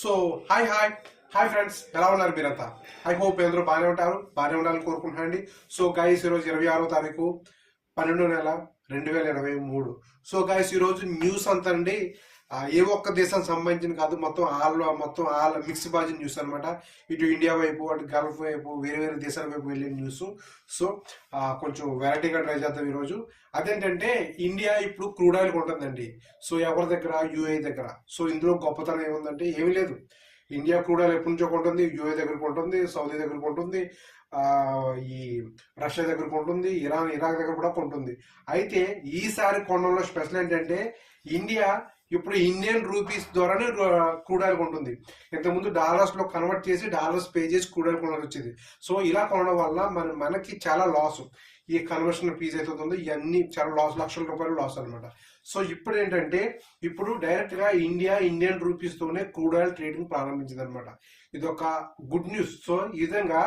So hi hi hi friends ఎలా ఉన్నారు మీరంతా? ఐ హోప్ అందరూ బాగానే ఉంటారు. బాగానే ఉండాలని కోరుకుంటున్నాండి సో గైస్ ఈరోజు ఇరవై ఆరో తారీఖు పన్నెండు నెల రెండు వేల ఇరవై మూడు. సో గైస్ ఈరోజు న్యూస్ అంతా అండి. ఏ ఒక్క దేశానికి సంబంధించిన కాదు మొత్తం ఆల్ మొత్తం ఆల్ మిక్స్ బాజీ న్యూస్ అనమాట ఇటు ఇండియా వైపు అటు గల్ఫ్ వైపు వేరే వేరే దేశాల వైపు వెళ్ళే న్యూస్ సో కొంచెం వెరైటీగా ట్రై చేద్దాం ఈరోజు. అదేంటంటే ఇండియా ఇప్పుడు క్రూడ్ ఆయిల్ కొంటుందండి. సో ఎవరి దగ్గర? యూఏ దగ్గర. సో ఇందులో గొప్పతనం ఏముందంటే ఏమీ లేదు. ఇండియా క్రూడ్ ఆయిల్ ఎప్పటి నుంచో కొంటుంది యూఏ దగ్గర కొంటుంది సౌదీ దగ్గర కొంటుంది ఈ రష్యా దగ్గర కొంటుంది ఇరాన్ ఇరాక్ దగ్గర కూడా కొంటుంది. అయితే ఈసారి కొనడంలో స్పెషల్ ఏంటంటే ఇండియా ఇప్పుడు ఇండియన్ రూపీస్ ద్వారానే క్రూడ్ ఆయిల్ కొంటుంది. ఇంతకుముందు డాలర్స్లో కన్వర్ట్ చేసి డాలర్స్ పే చేసి క్రూడ్ ఆయిల్ కొనాల్సి వచ్చేది. సో ఇలా కొనడం వల్ల మన మనకి చాలా లాస్ ఈ కన్వర్షన్ ఫీజు అయితే ఉందో ఇవన్నీ చాలా లాస్ లక్షల రూపాయలు లాస్ అన్నమాట. సో ఇప్పుడు ఏంటంటే ఇప్పుడు డైరెక్ట్గా ఇండియా ఇండియన్ రూపీస్ తోనే క్రూడ్ ఆయిల్ ట్రేడింగ్ ప్రారంభించింది అనమాట ఇది ఒక గుడ్ న్యూస్. సో ఈ విధంగా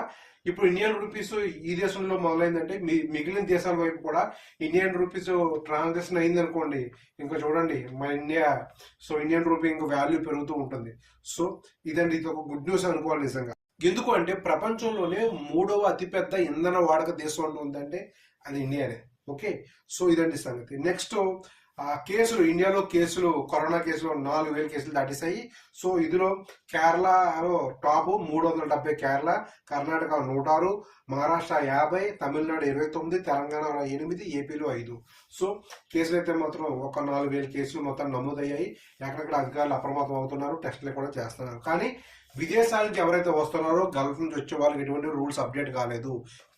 ఇప్పుడు ఇండియన్ రూపీస్ ఈ దేశంలో మొదలైందంటే మిగిలిన దేశాల వైపు కూడా ఇండియన్ రూపీస్ ట్రాన్సాక్షన్ అయింది అనుకోండి ఇంకా చూడండి మన ఇండియా సో ఇండియన్ రూపీ ఇంకా వాల్యూ పెరుగుతూ ఉంటుంది. సో ఇదండి ఇది ఒక గుడ్ న్యూస్ అనుకోవాలి నిజంగా. ఎందుకు అంటే ప్రపంచంలోనే మూడవ అతిపెద్ద ఇంధన వాడక దేశం అంటూ ఉందంటే అది ఇండియానే. ఓకే? సో ఇదండి సంగతి. నెక్స్ట్ ఆ కేసులు ఇండియాలో కేసులు కరోనా కేసులు నాలుగు వేల కేసులు దాటేశాయి సో ఇందులో కేరళలో టాప్ మూడు వందల డెబ్బై కేరళ కర్ణాటక నూట ఆరు మహారాష్ట్ర యాభై తమిళనాడు ఇరవై తొమ్మిది తెలంగాణ ఎనిమిది ఏపీలో ఐదు. సో కేసులు అయితే మాత్రం ఒక నాలుగు వేల కేసులు మొత్తం నమోదయ్యాయి. ఎక్కడెక్కడ అధికారులు అప్రమత్తం అవుతున్నారు టెస్టులు కూడా చేస్తున్నారు. కానీ విదేశాల నుంచి ఎవరైతే వస్తున్నారో గల్ఫ్ నుంచి వచ్చే వాళ్ళకి ఎటువంటి రూల్స్ అప్డేట్ కాలేదు.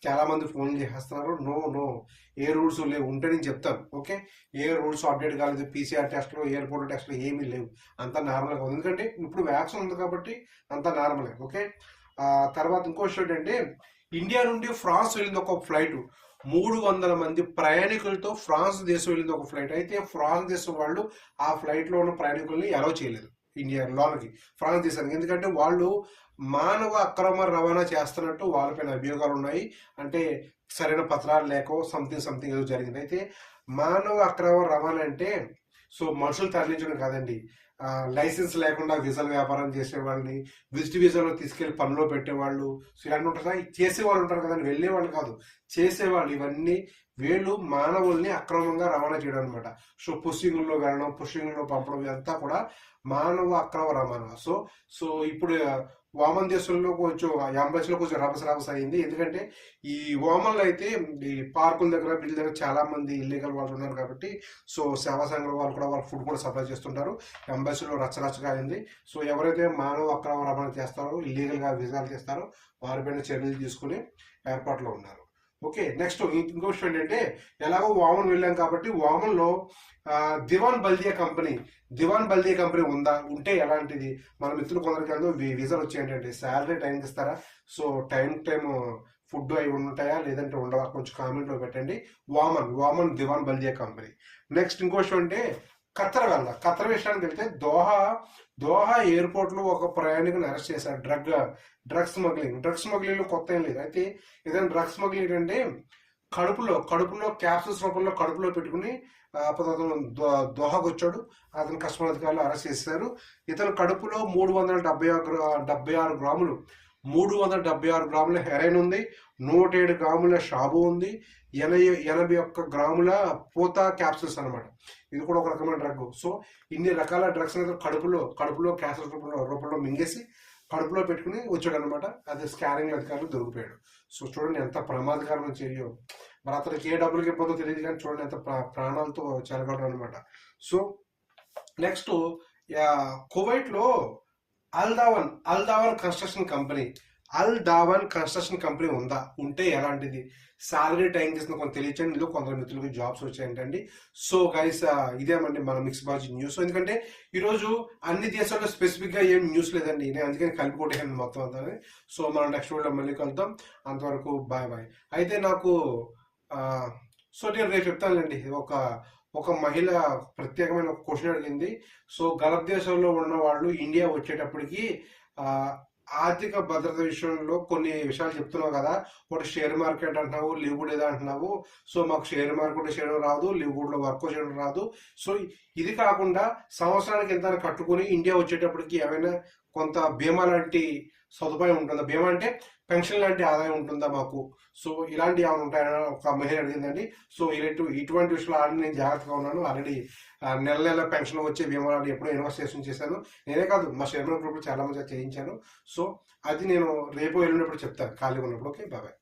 చాలా మంది ఫోన్ చేసేస్తున్నారు. నో నో ఏ రూల్స్ లేవు. ఉంటే నేను చెప్తాను ఓకే? ఏ రూల్స్ అప్డేట్ కాలేదు. పీసీఆర్ టెస్ట్లు ఎయిర్పోర్ట్ టెస్ట్లు ఏమీ లేవు. అంతా నార్మల్గా ఉంది. ఎందుకంటే ఇప్పుడు వ్యాక్సిన్ ఉంది కాబట్టి అంతా నార్మలే ఓకే? తర్వాత ఇంకో విషయం ఏంటంటే ఇండియా నుండి ఫ్రాన్స్ వెళ్ళింది ఒక ఫ్లైట్. మూడు వందల మంది ప్రయాణికులతో ఫ్రాన్స్ దేశం వెళ్ళింది ఒక ఫ్లైట్. అయితే ఫ్రాన్స్ దేశం వాళ్ళు ఆ ఫ్లైట్లో ఉన్న ప్రయాణికుల్ని అలౌ చేయలేదు. ఇండియా లోకి ఫ్రాన్స్ దేశానికి ఎందుకంటే వాళ్ళు మానవ అక్రమ రవాణా చేస్తున్నట్టు వాళ్ళపైన అభియోగాలు ఉన్నాయి. అంటే సరైన పత్రాలు లేకో సంథింగ్ సంథింగ్ ఏదో జరిగింది. అయితే మానవ అక్రమ రవాణా అంటే సో మనుషులు తరలించడం కాదండి. లైసెన్స్ లేకుండా వీసాల వ్యాపారం చేసే వాళ్ళని విజిట్ వీసాలో తీసుకెళ్ళి పనిలో పెట్టేవాళ్ళు. సో ఇలాంటి ఉంటారు కదా, చేసేవాళ్ళు ఉంటారు కదండి. వెళ్ళేవాళ్ళు కాదు. చేసేవాళ్ళు ఇవన్నీ వీళ్ళు మానవుల్ని అక్రమంగా రవాణా చేయడం అనమాట సో పుషింగ్లో వెళ్ళడం పుషింగ్లో పంపడం ఇదంతా కూడా మానవ అక్రమ రవాణా. సో సో ఇప్పుడు వామన్ దేశంలో కొంచెం ఎంబసీలో కొంచెం రభస రభస అయింది. ఎందుకంటే ఈ ఓమన్లో అయితే ఈ పార్కుల దగ్గర వీళ్ళ దగ్గర చాలా మంది ఇల్లీగల్ వాళ్ళు ఉన్నారు కాబట్టి సో సేవా సంఘం వాళ్ళు కూడా వాళ్ళ ఫుడ్ కూడా సప్లై చేస్తుంటారు. ఎంబసీలో రచ్చరచ్చగా అయింది. సో ఎవరైతే మానవ అక్రమ రవాణా చేస్తారో ఇల్లీగల్గా చేస్తారో వారిపైన చర్యలు తీసుకుని ఏర్పాట్లో ఉన్నారు. ఓకే నెక్స్ట్ ఇంకో విషయం ఏంటంటే ఎలాగో వామన్ వెళ్ళాం కాబట్టి వామన్లో దివాన్ బల్దియా కంపెనీ దివాన్ బల్దియా కంపెనీ ఉందా? ఉంటే ఎలాంటిది? మన మిత్రులు కొందరికి అందరూ వీ- వీసాలు వచ్చాయంటే శాలరీ టైంకి ఇస్తారా? సో టైం టైం ఫుడ్ అవి ఉంటాయా? లేదంటే ఉండవా? కొంచెం కామెంట్లో పెట్టండి. వామన్ వామన్ దివాన్ బల్దియా కంపెనీ. నెక్స్ట్ ఇంకో విషయం అంటే ఖత్తర్ వెళ్దాం. ఖత్తర్ విషయానికి వెళ్తే దోహా దోహా ఎయిర్పోర్ట్లో ఒక ప్రయాణికుని అరెస్ట్ చేశారు. Drug drug smuggling. డ్రగ్ స్మగ్లింగ్లో కొత్త ఏం లేదు. అయితే ఏదైనా డ్రగ్ స్మగ్లింగ్ అంటే కడుపులో కడుపులో క్యాప్సూల్స్ రూపంలో కడుపులో పెట్టుకుని అతను దోహకు వచ్చాడు. అతను కస్టమర్ అధికారులు అరెస్ట్ చేశారు. ఇతను కడుపులో మూడు వందల డెబ్బై ఆరు డెబ్బై ఆరు గ్రాములు మూడు వందల డెబ్బై ఆరు గ్రాముల హెరైన్ ఉంది. నూట ఏడు గ్రాముల షాబు ఉంది. ఎనభై ఎనభై ఒక్క గ్రాముల పూత క్యాప్సూల్స్ అనమాట ఇది కూడా ఒక రకమైన డ్రగ్. సో ఇన్ని రకాల డ్రగ్స్ అనేది కడుపులో కడుపులో క్యాప్సూల్స్ రూపంలో రూపంలో మింగేసి కడుపులో పెట్టుకుని వచ్చాడు అనమాట అది స్కానింగ్ అధికారులు దొరికిపోయాడు. సో చూడండి ఎంత ప్రమాదకరమైన చర్య. మరి అతనికి ఏ డబ్బులకి ఇబ్బందో తెలియదు కానీ చూడండి ఎంత ప్రా- ప్రాణాలతో చెరగడం అనమాట సో నెక్స్ట్ కువైట్లో Aldawan Aldawan construction company. Al Dawan construction company ఉందా? ఉంటే ఎలాంటిది? సాలరీ టైం చేసిన కొంత తెలియచండి ఇందులో కొందరు మిత్రులకు జాబ్స్ వచ్చాయంటండి. సో గైస్ ఇదేమండి మన మిక్స్ బాజీ న్యూస్ ఎందుకంటే ఈరోజు అన్ని దేశాల్లో స్పెసిఫిక్గా ఏం న్యూస్ లేదండి. నేను అందుకని కలిపి కొట్టేయండి మొత్తం అంతా. సో మనం నెక్స్ట్ వీడియో మళ్ళీ కలుద్దాం. అంతవరకు బాయ్ బాయ్ అయితే నాకు సో నేను రేపు చెప్తానులేండి. ఒక ఒక మహిళ ప్రత్యేకమైన ఒక క్వశ్చన్ అడిగింది. సో గల్ఫ్ దేశంలో ఉన్న వాళ్ళు ఇండియా వచ్చేటప్పటికి ఆర్థిక భద్రత విషయంలో కొన్ని విషయాలు చెప్తున్నావు కదా. ఒకటి షేర్ మార్కెట్ అంటున్నావు లీవ్ కూడా ఏదో అంటున్నావు. సో మాకు షేర్ మార్కెట్ చేయడం రాదు లీవ్ కూడా వర్క్ చేయడం రాదు. సో ఇది కాకుండా సంవత్సరానికి ఎంత కట్టుకుని ఇండియా వచ్చేటప్పటికి ఏమైనా కొంత బీమా లాంటి సదుపాయం ఉంటుందా? బీమా అంటే పెన్షన్ లాంటి ఆదాయం ఉంటుందా మాకు? సో ఇలాంటి ఏమైనా ఉంటాయని ఒక మహిళ అడిగిందండి. సో ఇలాంటి ఇటువంటి విషయంలో ఆల్రెడీ నేను జాగ్రత్తగా ఉన్నాను. ఆల్రెడీ నెల నెల పెన్షన్ వచ్చే బీమాలు ఎప్పుడో ఇన్వెస్టిగేషన్ చేశాను. నేనే కాదు మా షెర్మన్ గ్రూప్ చాలా మంది చేయించాను సో అది నేను రేపు వెళ్ళినప్పుడు చెప్తాను. ఖాళీ ఉన్నప్పుడు. ఓకే బాబాయ్